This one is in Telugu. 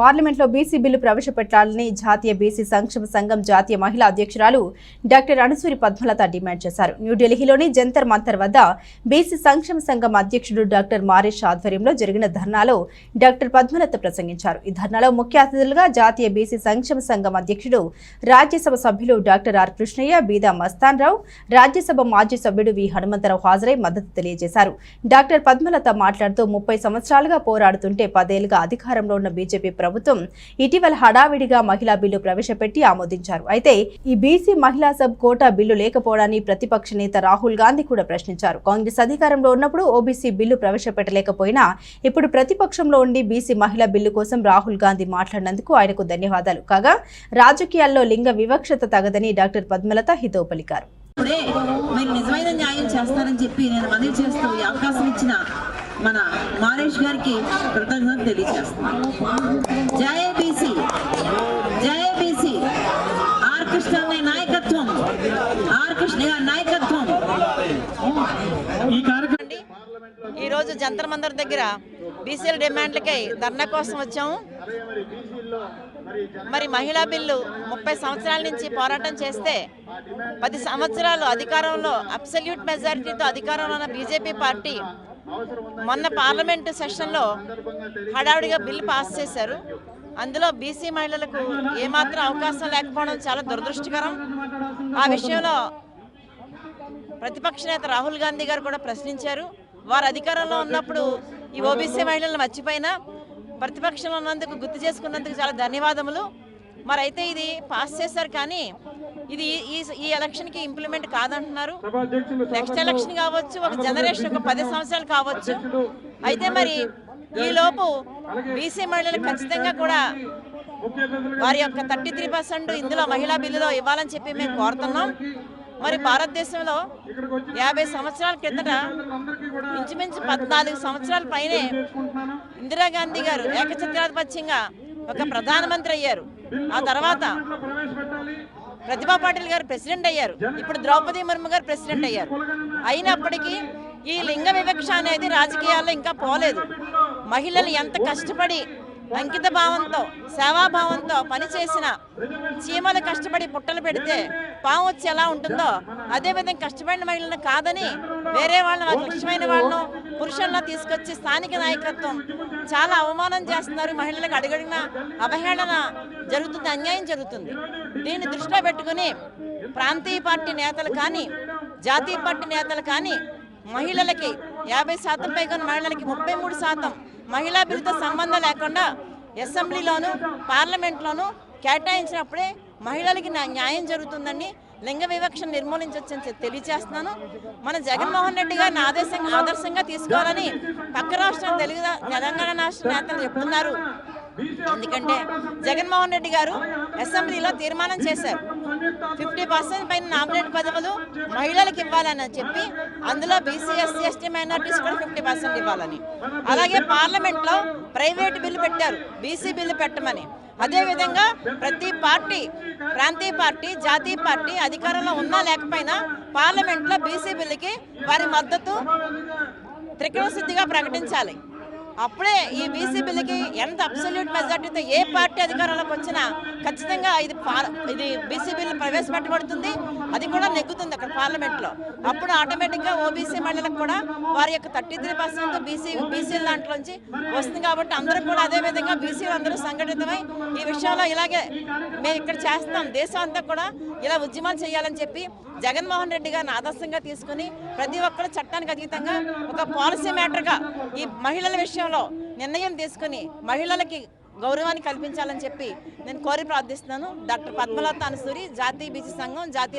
పార్లమెంట్లో బీసీ బిల్లు ప్రవేశపెట్టాలని జాతీయ బీసీ సంక్షేమ సంఘం జాతీయ మహిళా అధ్యక్షురాలు డాక్టర్ అనుసూరి పద్మలత డిమాండ్ చేశారు. న్యూఢిల్లీలోని జంతర్ మంతర్ వద్ద బీసీ సంక్షేమ సంఘం అధ్యక్షుడు డాక్టర్ మారేష్ ఆధ్వర్యంలో జరిగిన ధర్నాలో డాక్టర్ పద్మలత ప్రసంగించారు. ఈ ధర్నాలో ముఖ్య అతిథులుగా జాతీయ బీసీ సంక్షేమ సంఘం అధ్యక్షుడు రాజ్యసభ సభ్యులు డాక్టర్ ఆర్ కృష్ణయ్య బీదా మస్తాన్ రావు రాజ్యసభ మాజీ సభ్యుడు వి హనుమంతరావు హాజరై మద్దతు తెలియజేశారు. డాక్టర్ పద్మలత మాట్లాడుతూ ముప్పై సంవత్సరాలుగా పోరాడుతుంటే పదేళ్ళుగా అధికారంలో ఉన్న బీజేపీ ప్రభుత్వం ఇటీవల హడావిడిగా మహిళా బిల్లు ప్రవేశపెట్టి ఆమోదించారు. అయితే ఈ బీసీ మహిళా సబ్ కోటా బిల్లు లేకపోవడాన్ని ప్రతిపక్ష నేత రాహుల్ గాంధీ కూడా ప్రశ్నించారు. కాంగ్రెస్ అధికారంలో ఉన్నప్పుడు ఓబీసీ బిల్లు ప్రవేశపెట్టలేకపోయినా ఇప్పుడు ప్రతిపక్షంలో ఉండి బీసీ మహిళా బిల్లు కోసం రాహుల్ గాంధీ మాట్లాడినందుకు ఆయనకు ధన్యవాదాలు. కాగా రాజకీయాల్లో లింగ వివక్షత తగదని డాక్టర్ పద్మలత హితవు పలికారు. మీరు నిజమైన న్యాయం చేస్తారని చెప్పి నేను మనవి చేస్తూ ఈ అవకాశం ఇచ్చిన మన మారేష్ గారికి కృతజ్ఞత తెలియజేస్తున్నాను జయ బీసీ జయ బీసీ. ఆర్ కృష్ణ నాయకత్వం ఆర్ కృష్ణ గారి నాయకత్వం. ఈ కార్యక్రమం ఈ రోజు జంతర్ మందర్ దగ్గర బీసీల డిమాండ్లకై ధర్నా కోసం వచ్చాము. మరి మహిళా బిల్లు ముప్పై సంవత్సరాల నుంచి పోరాటం చేస్తే పది సంవత్సరాలు అధికారంలో అబ్సల్యూట్ మెజారిటీతో అధికారంలో ఉన్న బీజేపీ పార్టీ మొన్న పార్లమెంటు సెషన్లో హడావుడిగా బిల్లు పాస్ చేశారు. అందులో బీసీ మహిళలకు ఏమాత్రం అవకాశం లేకపోవడం చాలా దురదృష్టకరం. ఆ విషయంలో ప్రతిపక్ష నేత రాహుల్ గాంధీ గారు కూడా ప్రశ్నించారు. వారు అధికారంలో ఉన్నప్పుడు ఈ ఓబీసీ మహిళలను మర్చిపోయినా ప్రతిపక్షంలో ఉన్నందుకు గుర్తు చేసుకున్నందుకు చాలా ధన్యవాదములు. మరి అయితే ఇది పాస్ చేశారు కానీ ఇది ఈ ఈ ఎలక్షన్కి ఇంప్లిమెంట్ కాదంటున్నారు. నెక్స్ట్ ఎలక్షన్ కావచ్చు ఒక జనరేషన్ ఒక పది సంవత్సరాలు కావచ్చు. అయితే మరి ఈ లోపు బీసీ మహిళలకు ఖచ్చితంగా కూడా వారి యొక్క థర్టీ త్రీ పర్సెంట్ ఇందులో మహిళా బిల్లులో ఇవ్వాలని చెప్పి మేము కోరుతున్నాం. మరి భారతదేశంలో యాభై సంవత్సరాల కిందట ఇంచుమించు పద్నాలుగు సంవత్సరాల పైనే ఇందిరాగాంధీ గారు ఏకఛత్రాధిపత్యంగా ఒక ప్రధానమంత్రి అయ్యారు. ఆ తర్వాత ప్రతిభా పాటిల్ గారు ప్రెసిడెంట్ అయ్యారు. ఇప్పుడు ద్రౌపది ముర్ము గారు ప్రెసిడెంట్ అయ్యారు. అయినప్పటికీ ఈ లింగ వివక్ష అనేది రాజకీయాల్లో ఇంకా పోలేదు. మహిళలు ఎంత కష్టపడి అంకిత భావంతో సేవాభావంతో పనిచేసిన చీమలు కష్టపడి పుట్టలు పెడితే పాము వచ్చి ఎలా ఉంటుందో అదేవిధంగా కష్టమైన కష్టపడిన మహిళలను కాదని వేరే వాళ్ళను వాళ్ళకి వాళ్ళను పురుషులను తీసుకొచ్చి స్థానిక నాయకత్వం చాలా అవమానం చేస్తున్నారు. మహిళలకు అడుగడిగిన అవహేళన జరుగుతుంది అన్యాయం జరుగుతుంది. దీన్ని దృష్టిలో పెట్టుకుని ప్రాంతీయ పార్టీ నేతలు కానీ జాతీయ పార్టీ నేతలు కానీ మహిళలకి యాభై శాతం పైగా మహిళలకి ముప్పై మూడు శాతం మహిళా సంబంధం లేకుండా అసెంబ్లీలోను పార్లమెంట్లోను కేటాయించినప్పుడే మహిళలకి నా న్యాయం జరుగుతుందని లింగ వివక్షను నిర్మూలించవచ్చని తెలియజేస్తున్నాను. మన జగన్మోహన్ రెడ్డి గారిని ఆదేశం ఆదర్శంగా తీసుకోవాలని పక్క రాష్ట్రం తెలుగు తెలంగాణ రాష్ట్ర నేతలు చెప్తున్నారు. ఎందుకంటే జగన్మోహన్ రెడ్డి గారు అసెంబ్లీలో తీర్మానం చేశారు. ఫిఫ్టీ పర్సెంట్ పైన నామినేట్ పదవులు మహిళలకు ఇవ్వాలని చెప్పి అందులో బీసీ ఎస్సీ ఎస్టీ మైనార్టీస్ కూడా ఫిఫ్టీ పర్సెంట్ ఇవ్వాలని. అలాగే పార్లమెంట్లో ప్రైవేట్ బిల్లు పెట్టారు. బీసీ బిల్లు పెట్టమని. అదేవిధంగా ప్రతి పార్టీ ప్రాంతీయ పార్టీ జాతీయ పార్టీ అధికారంలో ఉన్నా లేకపోయినా పార్లమెంట్లో బీసీ బిల్లుకి వారి మద్దతు త్రికరణ సిద్ధిగా ప్రకటించాలి. అప్పుడే ఈ బీసీ బిల్లుకి ఎంత అబ్సల్యూట్ మెజార్టీతో ఏ పార్టీ అధికారంలోకి వచ్చినా ఖచ్చితంగా ఇది ఇది బీసీ బిల్లు ప్రవేశపెట్టబడుతుంది. అది కూడా నెగ్గుతుంది అక్కడ పార్లమెంట్లో. అప్పుడు ఆటోమేటిక్గా ఓబీసీ మహిళలకు కూడా వారి యొక్క థర్టీ త్రీ పర్సెంట్ బీసీ బీసీల దాంట్లోంచి వస్తుంది కాబట్టి అందరూ కూడా అదే విధంగా బీసీలు అందరూ సంఘటితమై ఈ విషయంలో ఇలాగే మేము ఇక్కడ చేస్తాం. దేశం అంతా కూడా ఇలా ఉద్యమాలు చేయాలని చెప్పి జగన్మోహన్ రెడ్డిగా ఆదర్శంగా తీసుకుని ప్రతి ఒక్కరు చట్టానికి అతీతంగా ఒక పాలసీ మ్యాటర్గా ఈ మహిళల విషయంలో నిర్ణయం తీసుకుని మహిళలకి గౌరవాన్ని కల్పించాలని చెప్పి నేను కోరి ప్రార్థిస్తున్నాను. డాక్టర్ పద్మలత అనుసూరి జాతీయ బీసీ సంఘం జాతీయ